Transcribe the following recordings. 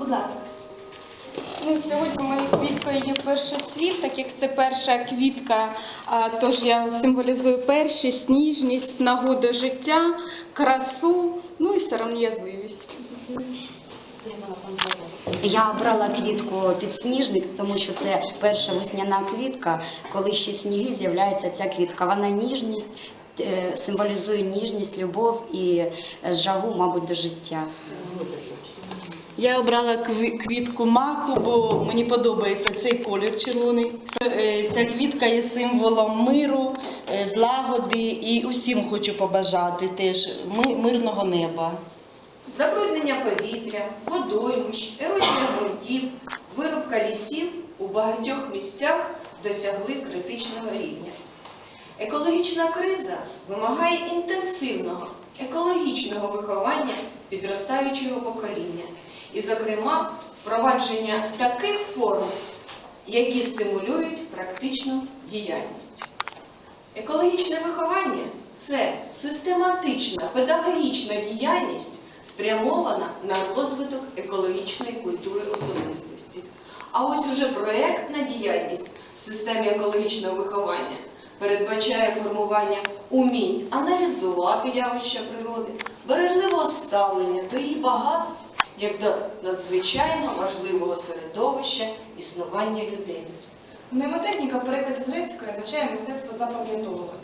Будь ласка. Ну, сьогодні моєю квіткою є першоцвіт, так як це перша квітка, а, тож я символізую першість, ніжність, нагоду життя, красу, ну і сором'язливість. Я обрала квітку підсніжник, тому що це перша весняна квітка. Коли ще сніги з'являється ця квітка. Вона ніжність е, символізує ніжність, любов і е, жагу, мабуть, до життя. Я обрала квітку маку, бо мені подобається цей колір червоний. Е, Ця квітка є символом миру, е, злагоди і усім хочу побажати теж мирного неба. Забруднення повітря, водоймищ, ерозія ґрунтів, вирубка лісів у багатьох місцях досягли критичного рівня. Екологічна криза вимагає інтенсивного екологічного виховання підростаючого покоління і, зокрема, впровадження таких форм, які стимулюють практичну діяльність. Екологічне виховання це систематична педагогічна діяльність, спрямована на розвиток екологічної культури особистості. А ось уже проєктна діяльність в системі екологічного виховання передбачає формування умінь аналізувати явища природи, бережливого ставлення до її багатств як до надзвичайно важливого середовища існування людини. Мнемотехніка в перекладі з грецької означає мистецтво запам'ятовувати.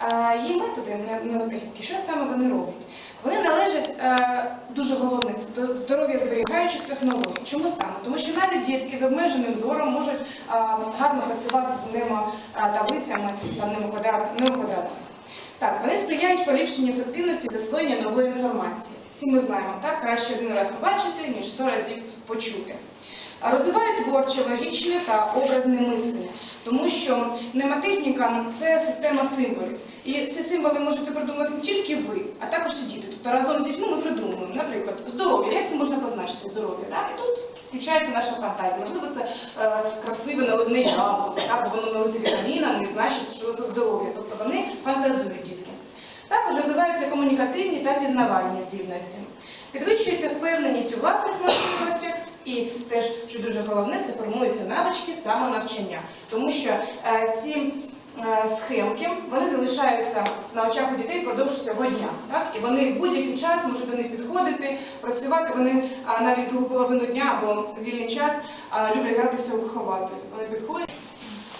Е, Її методи мнемотехніки, що саме вони роблять? Вони належать е, дуже головне це до здоров'я зберігаючих технологій. Чому саме? Тому що навіть дітки з обмеженим зором можуть е, гарно працювати з ними таблицями та квадратами. Так, вони сприяють поліпшенню ефективності засвоєння нової інформації. Всі ми знаємо, так краще один раз побачити, ніж сто разів почути. Розвиває творче, логічне та образне мислення, тому що мнемотехніка – це система символів. І ці символи можете придумати не тільки ви, а також і діти. Тобто разом з дітьми ми придумуємо, наприклад, здоров'я. Як це можна позначити здоров'я? І тут включається наша фантазія. Можливо, це е, красиве наливне яблуко, так? воно налите вітамінами і значить, що це здоров'я. Тобто вони фантазують дітки. Також розвиваються комунікативні та пізнавальні здібності. Підвищується впевненість у власних можливостях, і теж, що дуже головне, це формуються навички самонавчання. Тому що е, ці схемки вони залишаються на очах у дітей впродовж цього дня. Так? І вони в будь-який час можуть до них підходити, працювати. Вони а, навіть другу половину дня або вільний час а, люблять гратися у вихователів. Вони підходять.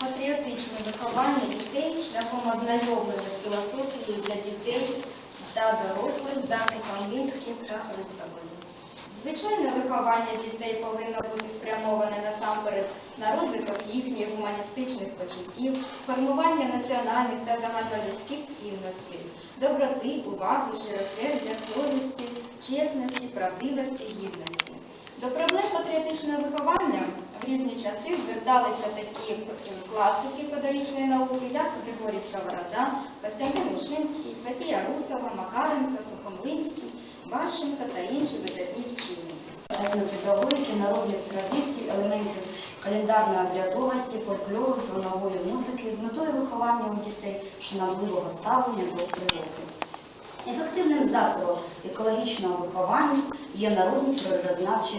Патріотичне виховання дітей шляхом ознайомлення з філософією для дітей та дорослих за Михайлівським та Лисовим. Звичайне виховання дітей повинно бути спрямоване насамперед на розвиток їхніх гуманістичних почуттів, формування національних та загальнолюдських цінностей, доброти, уваги, широсердя, совісті, чесності, правдивості, гідності. До проблем патріотичного виховання в різні часи зверталися такі класики педагогічної науки, як Григорій Сковорода, Костянтин Ушинський, Софія Сухомлинський, та інші видатні вчені. Етнопедагогіки, народних традицій, елементів календарної обрядовості, фольклору, звонової музики з метою виховання у дітей шанобливого ставлення до природи. Ефективним засобом екологічного виховання є народні природознавчі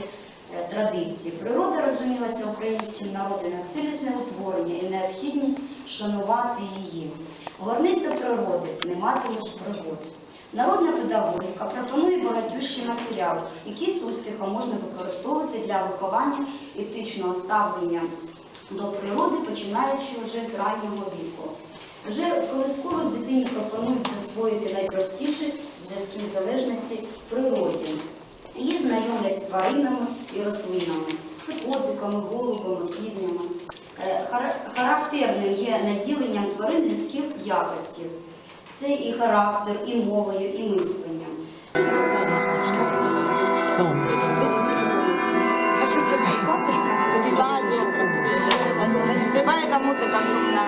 е, традиції. Природа розумілася українським народом як цілісне утворення і необхідність шанувати її. Горнись природи, не матимеш пригод. Народна педагогіка пропонує багатющий матеріал, який з успіхом можна використовувати для виховання етичного ставлення до природи, починаючи вже з раннього віку. Вже колискових дитині пропонують засвоїти найпростіші зв'язки залежності природі. Її знайомлять з тваринами і рослинами, котиками, голубами, півнями. Е, Характерним є наділенням тварин людських якостей. Це і характер, і мовою, і мисленням. Співає яка музика сумна.